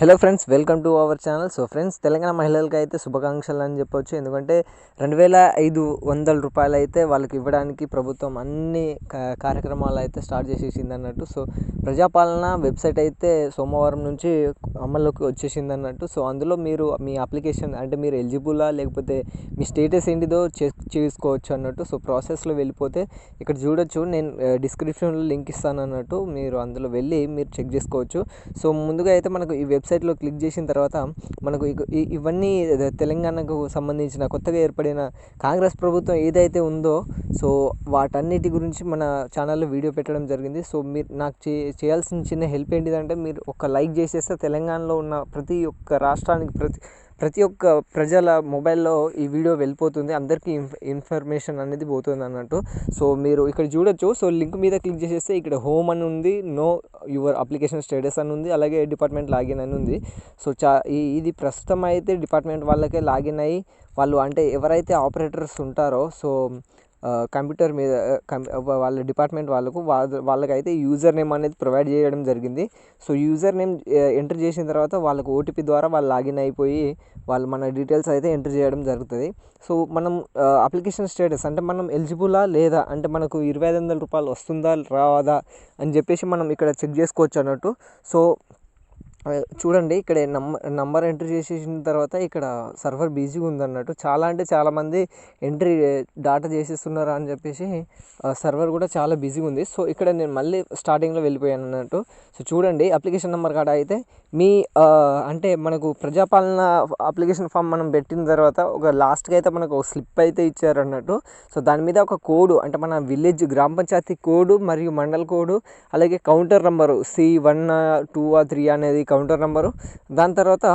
Hello friends welcome to our channel. So friends Telangana మహిళలకు అయితే శుభాకాంక్షలు అని చెప్పొచ్చు. ఎందుకంటే రెండు వేల ఐదు వందల రూపాయలు అయితే వాళ్ళకి ఇవ్వడానికి ప్రభుత్వం అన్ని కార్యక్రమాలు అయితే స్టార్ట్ చేసేసింది అన్నట్టు సో ప్రజాపాలన వెబ్సైట్ అయితే సోమవారం నుంచి అమల్లోకి వచ్చేసింది అన్నట్టు సో అందులో మీరు మీ అప్లికేషన్ అంటే మీరు ఎలిజిబులా లేకపోతే మీ స్టేటస్ ఏంటిదో చెక్ చేసుకోవచ్చు అన్నట్టు. సో ప్రాసెస్లో వెళ్ళిపోతే ఇక్కడ చూడొచ్చు. నేను డిస్క్రిప్షన్లో లింక్ ఇస్తాను అన్నట్టు మీరు అందులో వెళ్ళి మీరు చెక్ చేసుకోవచ్చు. సో ముందుగా అయితే మనకు ఈ వెబ్సైట్లో క్లిక్ చేసిన తర్వాత మనకు ఇక- ఈ- ఇవన్నీ తెలంగాణకు సంబంధించిన కొత్తగా ఏర్పడిన కాంగ్రెస్ ప్రభుత్వం ఏదైతే ఉందో సో వాటన్నిటి గురించి మన ఛానల్లో వీడియో పెట్టడం జరిగింది. సో మీరు నాకు చే చేయాల్సిన చిన్న హెల్ప్ ఏంటిదంటే మీరు ఒక లైక్ చేసేస్తే తెలంగాణలో ఉన్న ప్రతి ఒక్క రాష్ట్రానికి ప్రతి ప్రతి ఒక్క ప్రజల మొబైల్లో ఈ వీడియో వెళ్ళిపోతుంది. అందరికీ ఇన్ఫర్మేషన్ అనేది పోతుంది అన్నట్టు. సో మీరు ఇక్కడ చూడొచ్చు. సో లింక్ మీద క్లిక్ చేసేస్తే ఇక్కడ హోమ్ అని ఉంది. నో యువర్ అప్లికేషన్ స్టేటస్ అని ఉంది. అలాగే డిపార్ట్మెంట్ లాగిన్ అని ఉంది. సో చా ఈ- ఇది ప్రస్తుతం అయితే డిపార్ట్మెంట్ వాళ్ళకే లాగిన్ అయ్యి వాళ్ళు అంటే ఎవరైతే ఆపరేటర్స్ ఉంటారో సో కంప్యూటర్ మీద వాళ్ళ డిపార్ట్మెంట్ వాళ్ళకు వాళ్ళ వాళ్ళకైతే యూజర్ నేమ్ అనేది ప్రొవైడ్ చేయడం జరిగింది. సో యూజర్ నేమ్ ఎంటర్ చేసిన తర్వాత వాళ్ళకు ఓటీపీ ద్వారా వాళ్ళు లాగిన్ అయిపోయి వాళ్ళు మన డీటెయిల్స్ అయితే ఎంటర్ చేయడం జరుగుతుంది. సో మనం అప్లికేషన్ స్టేటస్ అంటే మనం ఎలిజిబులా లేదా? అంటే మనకు ఇరవై ఐదు వందల రూపాయలు వస్తుందా రావాదా అని చెప్పేసి మనం ఇక్కడ చెక్ చేసుకోవచ్చు అన్నట్టు. సో చూడండి ఇక్కడ నంబర్ నంబర్ ఎంటర్ చేసేసిన తర్వాత ఇక్కడ సర్వర్ బిజీగా ఉందన్నట్టు. చాలా అంటే చాలామంది ఎంట్రీ డాటా చేసేస్తున్నారు అని చెప్పేసి సర్వర్ కూడా చాలా బిజీగా ఉంది. సో ఇక్కడ నేను మళ్ళీ స్టార్టింగ్లో వెళ్ళిపోయాను అన్నట్టు. సో చూడండి అప్లికేషన్ నెంబర్ కాడ అయితే మీ అంటే మనకు ప్రజాపాలన అప్లికేషన్ ఫామ్ మనం పెట్టిన తర్వాత ఒక లాస్ట్కి అయితే మనకు ఒక స్లిప్ అయితే ఇచ్చారు అన్నట్టు. సో దాని మీద ఒక కోడ్ అంటే మన విలేజ్ గ్రామ పంచాయతీ కోడ్ మరియు మండల్ కోడ్ అలాగే counter number C one two ఆ త్రీ అనేది కౌంటర్ నెంబరు దాని తర్వాత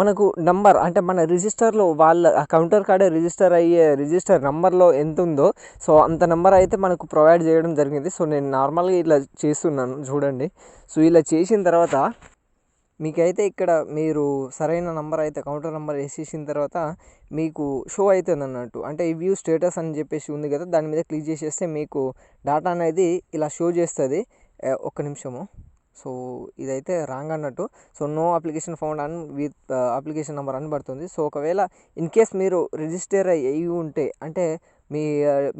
మనకు నంబర్ అంటే మన రిజిస్టర్లో వాళ్ళ ఆ కౌంటర్ కాడే రిజిస్టర్ అయ్యే రిజిస్టర్ నెంబర్లో ఎంత ఉందో సో అంత నెంబర్ అయితే మనకు ప్రొవైడ్ చేయడం జరిగింది. సో నేను నార్మల్గా ఇలా చేస్తున్నాను చూడండి. సో ఇలా చేసిన తర్వాత మీకైతే ఇక్కడ మీరు సరైన నంబర్ అయితే కౌంటర్ నెంబర్ వేసేసిన తర్వాత మీకు షో అవుతుంది అన్నట్టు అంటే ఈ వ్యూ స్టేటస్ అని చెప్పేసి ఉంది కదా దాని మీద క్లిక్ చేసేస్తే మీకు డాటా అనేది ఇలా షో చేస్తుంది. ఒక్క నిమిషము. సో ఇదైతే రాంగ్ అన్నట్టు. So no application found on with application number అని పడుతుంది. సో ఒకవేళ ఇన్ కేస్ మీరు రిజిస్టర్ అయ్యి ఉంటే అంటే మీ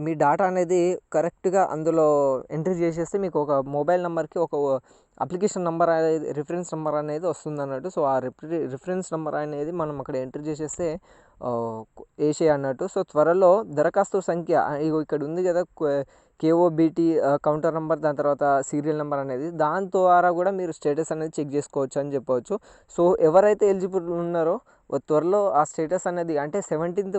మీ డాటా అనేది కరెక్ట్గా అందులో ఎంట్రీ చేసేస్తే మీకు ఒక మొబైల్ నెంబర్కి ఒక అప్లికేషన్ నెంబర్ అనేది రిఫరెన్స్ నెంబర్ అనేది వస్తుంది అన్నట్టు. సో ఆ రిఫరెన్స్ నెంబర్ అనేది మనం అక్కడ ఎంట్రీ చేసేస్తే వేసే అన్నట్టు. సో త్వరలో దరఖాస్తు సంఖ్య ఇక్కడ ఉంది కదా కేఓబిటి కౌంటర్ నెంబర్ దాని తర్వాత సీరియల్ నెంబర్ అనేది దాని ద్వారా కూడా మీరు స్టేటస్ అనేది చెక్ చేసుకోవచ్చు అని చెప్పవచ్చు. సో ఎవరైతే ఎలిజిబుల్ ఉన్నారో త్వరలో ఆ స్టేటస్ అనేది అంటే సెవెంటీన్త్